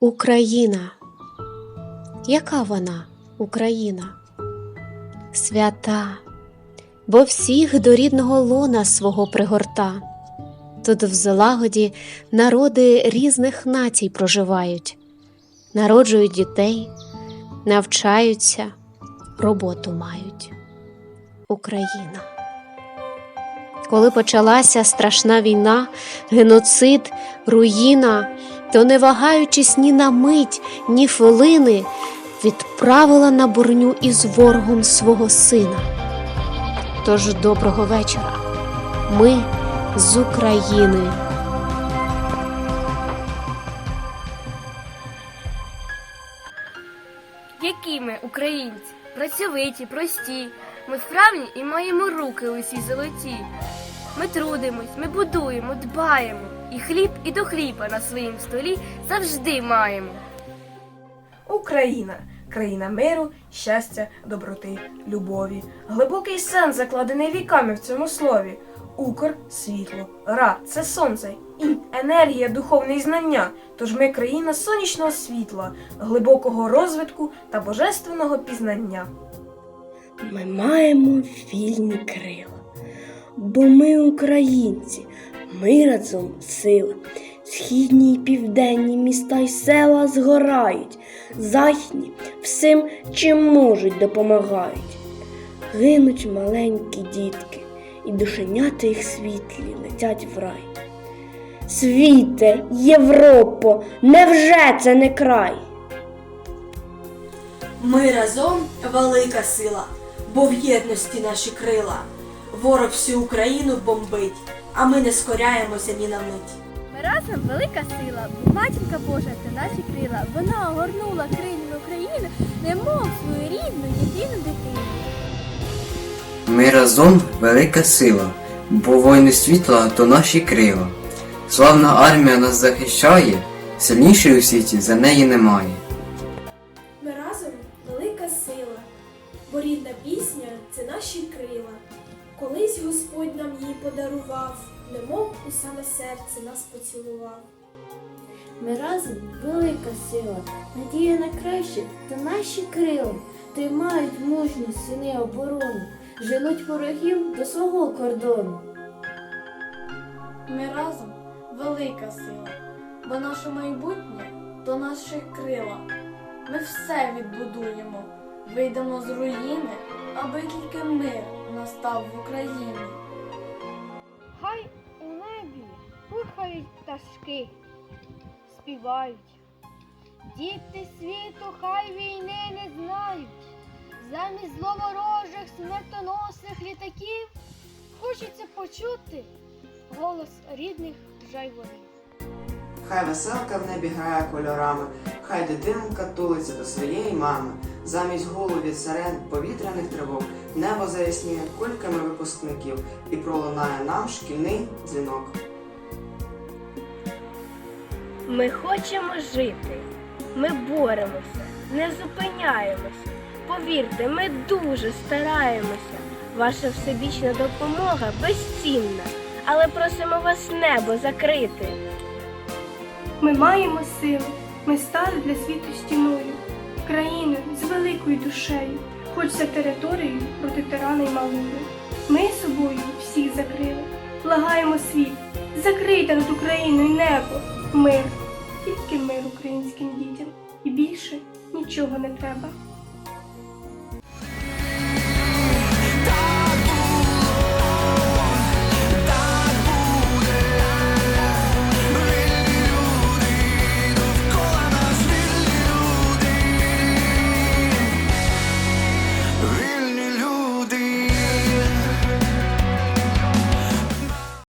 Україна. Яка вона, Україна? Свята, бо всіх до рідного лона свого пригорта. Тут в злагоді народи різних націй проживають, народжують дітей, навчаються, роботу мають. Україна. Коли почалася страшна війна, геноцид, руїна, то не вагаючись ні на мить, ні хвилини, відправила на бурню із ворогом свого сина. Тож доброго вечора. Ми з України. Які ми, українці, працьовиті, прості, ми вправні і маємо руки усі золоті. Ми трудимось, ми будуємо, дбаємо, і хліб, і до хліба на своїм столі завжди маємо. Україна країна миру, щастя, доброти, любові. Глибокий сенс закладений віками в цьому слові. Укр світло, ра це сонце, і енергія, духовне знання. Тож ми країна сонячного світла, глибокого розвитку та божественного пізнання. Ми маємо вільні крила, бо ми українці, ми разом сила. Східні й південні міста й села згорають, західні всім, чим можуть, допомагають. Гинуть маленькі дітки, і душенята їх світлі летять в рай. Світе, Європо, невже це не край? Ми разом велика сила, бо в єдності наші крила. Ворог всю Україну бомбить, а ми не скоряємося ні на мить. Ми разом велика сила, бо матінка Божа та наші крила. Вона огорнула крильми Україну, немов свою рідну єдину дитину. Ми разом велика сила, бо воїни світла то наші крила. Славна армія нас захищає, сильнішої у світі за неї немає. Ми разом велика сила, бо рідна пісня це наші крила. Колись Господь нам її подарував, немов у саме серце нас поцілував. Ми разом велика сила, надія на краще та наші крила, тримають мужні сини оборону, женуть ворогів до свого кордону. Ми разом велика сила, бо наше майбутнє то наші крила. Ми все відбудуємо, вийдемо з руїни, аби тільки мир настав в Україні. Хай у небі пурхають пташки, співають. Діти світу, хай війни не знають. Замість зловорожих смертоносних літаків хочеться почути голос рідних жайворів. Хай веселка в небі грає кольорами, хай дитинка тулиться до своєї мами. Замість гулу від сирен повітряних тривог небо заясніє кульками випускників і пролунає нам шкільний дзвінок. Ми хочемо жити, ми боремося, не зупиняємося. Повірте, ми дуже стараємося. Ваша всебічна допомога безцінна, але просимо вас небо закрити. Ми маємо силу, ми стали для світу стіною, країною з великою душею, хоч за територією проти тирана й малою. Ми собою всіх закрили, благаємо світ, закрийте над Україною небо, мир, тільки мир українським дітям, і більше нічого не треба.